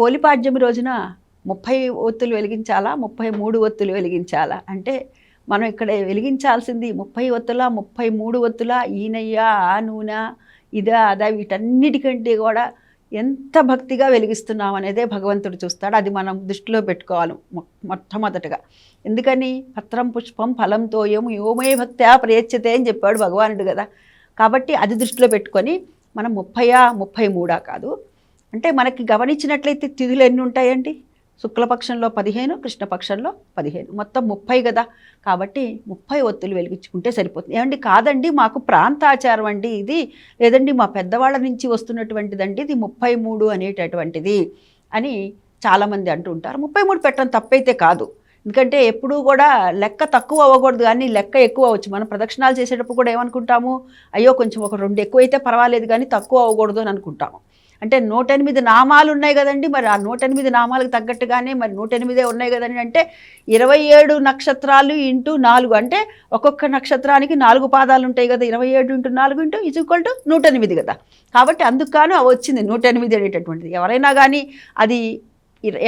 పోలిపాడ్యం రోజున ముప్పై ఒత్తులు వెలిగించాలా ముప్పై మూడు ఒత్తులు వెలిగించాలా? అంటే మనం ఇక్కడ వెలిగించాల్సింది ముప్పై ఒత్తుల ముప్పై మూడు ఒత్తుల ఈనయ్య ఆ నూనె ఇదా అదా వీటన్నిటికంటే కూడా ఎంత భక్తిగా వెలిగిస్తున్నాం అనేదే భగవంతుడు చూస్తాడు. అది మనం దృష్టిలో పెట్టుకోవాలి మొ- మొట్టమొదటగా. ఎందుకని? పత్రం పుష్పం ఫలం తోయం యోమయ భక్త్యా ప్రయచ్చతే అని చెప్పాడు భగవానుడు కదా. కాబట్టి అది దృష్టిలో పెట్టుకొని మనం ముప్పయా ముప్పై మూడా కాదు అంటే మనకి గమనించినట్లయితే తిథులు ఎన్ని ఉంటాయండి? శుక్లపక్షంలో పదిహేను కృష్ణపక్షంలో పదిహేను. మొత్తం ముప్పై కదా? కాబట్టి ముప్పై ఒత్తులు వెలిగించుకుంటే సరిపోతుంది. ఏమండి? కాదండి మాకు ప్రాంతాచారం అండి ఇది. లేదండి మా పెద్దవాళ్ళ నుంచి వస్తున్నటువంటిదండి ఇది ముప్పై మూడు అనేటటువంటిది అని చాలామంది అంటూ ఉంటారు. ముప్పై మూడు పెట్టడం తప్పైతే కాదు. ఎందుకంటే ఎప్పుడూ కూడా లెక్క తక్కువ అవ్వకూడదు. కానీ లెక్క ఎక్కువ అవ్వచ్చు. మనం ప్రదక్షిణాలు చేసేటప్పుడు కూడా ఏమనుకుంటాము? అయ్యో కొంచెం ఒక రెండు ఎక్కువైతే పర్వాలేదు కానీ తక్కువ అవ్వకూడదు అని అనుకుంటాము. అంటే నూట ఎనిమిది నామాలు ఉన్నాయి కదండి మరి ఆ నూట ఎనిమిది నామాలకు తగ్గట్టుగానే మరి నూట ఎనిమిదే ఉన్నాయి కదండి. అంటే ఇరవై ఏడు నక్షత్రాలు ఇంటూ నాలుగు అంటే ఒక్కొక్క నక్షత్రానికి నాలుగు పాదాలు ఉంటాయి కదా ఇరవై ఏడు ఇంటూ నాలుగు ఇంటూ ఈజ్ ఈక్వల్ టు నూట ఎనిమిది కదా. కాబట్టి అందుకు గాను అవి వచ్చింది నూట ఎనిమిది అనేటటువంటిది. ఎవరైనా కానీ అది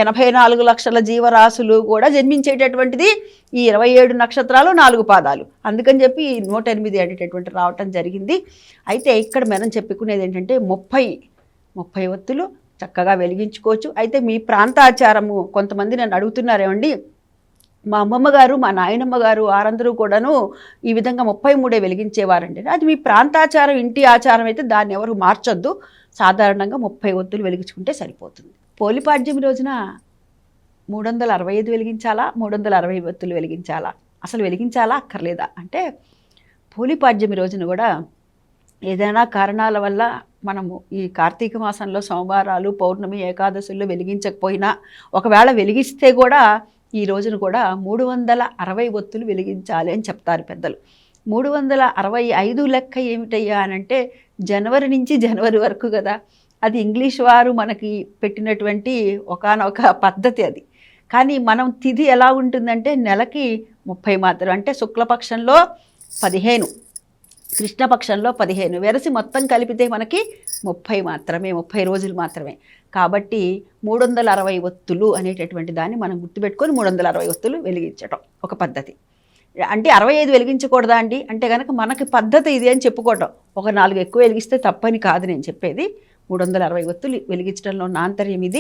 ఎనభై నాలుగు లక్షల జీవరాశులు కూడా జన్మించేటటువంటిది ఈ ఇరవై ఏడు నక్షత్రాలు నాలుగు పాదాలు. అందుకని చెప్పి ఈ నూట ఎనిమిది అనేటటువంటి రావటం జరిగింది. అయితే ఇక్కడ మనం చెప్పుకునేది ఏంటంటే ముప్పై ముప్పై ఒత్తులు చక్కగా వెలిగించుకోవచ్చు. అయితే మీ ప్రాంతాచారము కొంతమంది నన్ను అడుగుతున్నారేమండి? మా అమ్మమ్మ గారు మా నాయనమ్మ గారు వారందరూ కూడాను ఈ విధంగా ముప్పై మూడే వెలిగించేవారండి. అది మీ ప్రాంతాచారం ఇంటి ఆచారం అయితే దాన్ని ఎవరు మార్చొద్దు. సాధారణంగా ముప్పై ఒత్తులు వెలిగించుకుంటే సరిపోతుంది. పోలిపాడ్యమి రోజున మూడు వందల అరవై ఐదు వెలిగించాలా? మూడు వందల అరవై ఒత్తులు వెలిగించాలా? అసలు వెలిగించాలా? అక్కర్లేదా? అంటే పోలిపాడ్యమి రోజున కూడా ఏదైనా కారణాల వల్ల మనము ఈ కార్తీక మాసంలో సోమవారాలు పౌర్ణమి ఏకాదశుల్లో వెలిగించకపోయినా ఒకవేళ వెలిగిస్తే కూడా ఈ రోజున కూడా మూడు వందల అరవై ఒత్తులు వెలిగించాలి అని చెప్తారు పెద్దలు. మూడు వందల అరవై ఐదు లెక్క ఏమిటయ్యా అని అంటే జనవరి నుంచి జనవరి వరకు కదా. అది ఇంగ్లీష్ వారు మనకి పెట్టినటువంటి ఒకానొక పద్ధతి అది. కానీ మనం తిథి ఎలా ఉంటుందంటే నెలకి ముప్పై మాత్రం అంటే శుక్లపక్షంలో పదిహేను. కృష్ణపక్షంలో పదిహేను. వెరసి మొత్తం కలిపితే మనకి ముప్పై మాత్రమే ముప్పై రోజులు మాత్రమే. కాబట్టి మూడు వందల అరవై ఒత్తులు అనేటటువంటి దాన్ని మనం గుర్తుపెట్టుకొని మూడు వందల అరవై ఒత్తులు వెలిగించటం ఒక పద్ధతి. అంటే అరవై ఐదు వెలిగించకూడదా అండి? అంటే కనుక మనకి పద్ధతి ఇది అని చెప్పుకోవటం. ఒక నాలుగు ఎక్కువ వెలిగిస్తే తప్పని కాదు నేను చెప్పేది. మూడు వందల అరవై ఒత్తులు వెలిగించడంలో నా అంతర్యం ఇది.